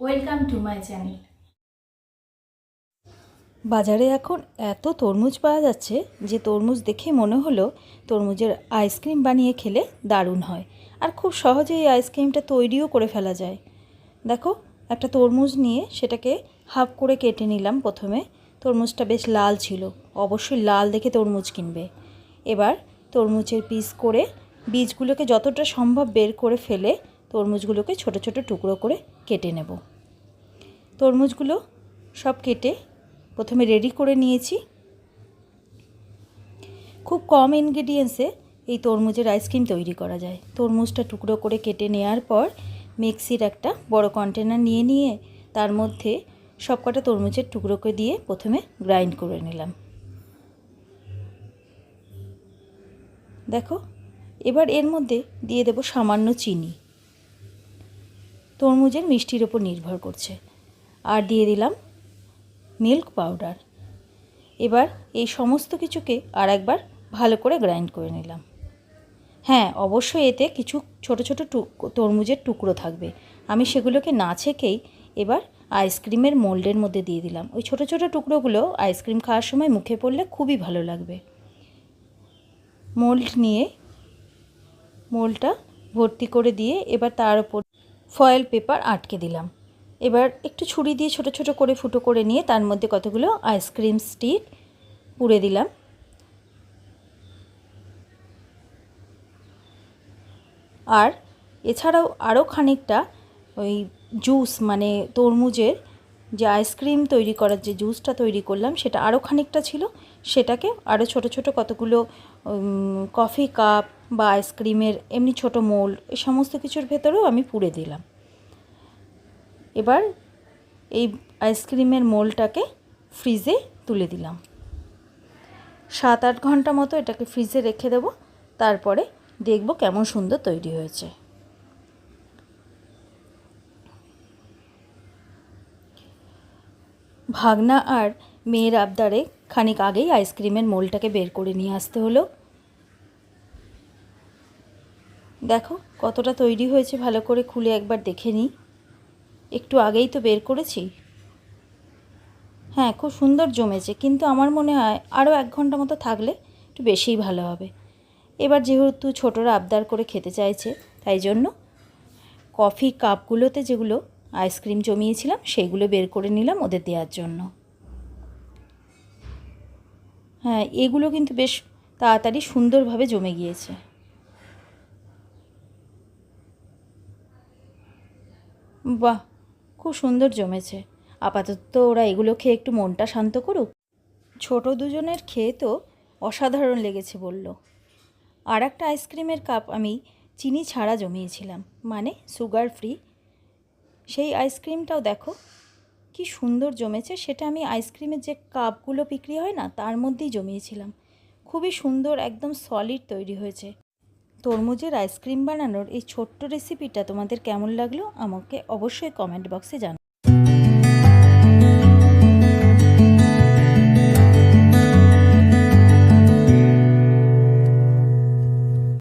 Welcome to my channel বাজারে এখন এত তরমুজ পাওয়া যাচ্ছে যে তরমুজ দেখে মনে হলো তরমুজের আইসক্রিম বানিয়ে খেলে দারুণ হয়। আর খুব সহজে এই আইসক্রিমটা তৈরিও করে ফেলা যায়। দেখো, একটা তরমুজ নিয়ে সেটাকে হাফ করে কেটে নিলাম প্রথমে। তরমুজটা বেশ লাল ছিল, অবশ্যই লাল দেখে তরমুজ কিনবে। এবার তরমুজের পিস করে বীজগুলোকে যতটা সম্ভব বের করে ফেলে তরমুজগুলোকে ছোট ছোট টুকরো করে কেটে নেব। তরমুজগুলো সব কেটে প্রথমে রেডি করে নিয়েছি। খুব কম ইনগ্রেডিয়েন্টসে এই তরমুজের আইসক্রিম তৈরি করা যায়। তরমুজটা টুকরো করে কেটে নেওয়ার পর মিক্সির একটা বড় কন্টেনার নিয়ে নিয়ে তার মধ্যে সব কটা তরমুজের টুকরোকে দিয়ে প্রথমে গ্রাইন্ড করে নিলাম। দেখো, এবার এর মধ্যে দিয়ে দেব সামান্য চিনি। তরমুজের মিষ্টির ওপর নির্ভর করছে। আর দিয়ে দিলাম মিল্ক পাউডার এবার এই সমস্ত কিছুকে আর একবার ভালো করে গ্রাইন্ড করে নিলাম। হ্যাঁ অবশ্যই এতে কিছু ছোট ছোট তরমুজের টুকরো থাকবে। আমি সেগুলোকে না ছেঁকেই এবার আইসক্রিমের মোল্ডের মধ্যে দিয়ে দিলাম। ওই ছোট ছোট টুকরোগুলো আইসক্রিম খাওয়ার সময় মুখে পড়লে খুবই ভালো লাগবে। মোল্ড নিয়ে মোল্ডটা ভর্তি করে দিয়ে এবার তার উপর ফয়েল পেপার আটকে দিলাম। এবার একটু ছুরি দিয়ে ছোট ছোট করে ফুটো করে নিয়ে তার মধ্যে কতগুলো আইসক্রিম স্টিক পুড়ে দিলাম। আর এছাড়াও আরও খানিকটা ওই জুস মানে তরমুজের যে আইসক্রিম তৈরি করার যে জুসটা তৈরি করলাম, সেটা আরও খানিকটা ছিল। সেটাকে আরও ছোট ছোট কতগুলো কফি কাপ বা আইসক্রিমের এমনি ছোট মোল্ড এই সমস্ত কিছুর ভেতরেও আমি পুড়ে দিলাম। এবার এই আইসক্রিমের মোলটাকে ফ্রিজে তুলে দিলাম। সাত আট ঘণ্টা মতো এটাকে ফ্রিজে রেখে দেব, তারপরে দেখব কেমন সুন্দর তৈরি হয়েছে। ভাগনা আর মেয়ের আবদারে খানিক আগেই আইসক্রিমের মোলটাকে বের করে নিয়ে আসতে হলো। দেখো কতটা তৈরি হয়েছে, ভালো করে খুলে একবার দেখে নিই। একটু আগেই তো বের করেছি। হ্যাঁ খুব সুন্দর জমেছে, কিন্তু আমার মনে হয় আরও এক ঘণ্টা মতো থাকলে একটু বেশিই ভালো হবে। এবার যেহেতু ছোটরা আবদার করে খেতে চাইছে, তাই জন্য কফি কাপগুলোতে যেগুলো আইসক্রিম জমিয়েছিলাম সেইগুলো বের করে নিলাম ওদের দেওয়ার জন্য। হ্যাঁ এগুলো কিন্তু বেশ তাড়াতাড়ি সুন্দরভাবে জমে গিয়েছে। বাহ! খুব সুন্দর জমেছে। আপাতত ওরা এগুলো খেয়ে একটু মনটা শান্ত করুক। ছোট দুজনের খেয়ে তো অসাধারণ লেগেছে বলল। আর একটা আইসক্রিমের কাপ আমি চিনি ছাড়া জমিয়েছিলাম। মানে সুগার ফ্রি। সেই আইসক্রিমটাও দেখো, কি সুন্দর জমেছে। সেটা আমি আইসক্রিমের যে কাপগুলো বিক্রি হয় না, তার মধ্যেই জমিয়েছিলাম। খুবই সুন্দর, একদম সলিড তৈরি হয়েছে। তরমুজের আইসক্রিম বানানোর এই ছোট্ট রেসিপিটা তোমাদের কেমন লাগল আমাকে অবশ্যই কমেন্ট বক্সে জানাও।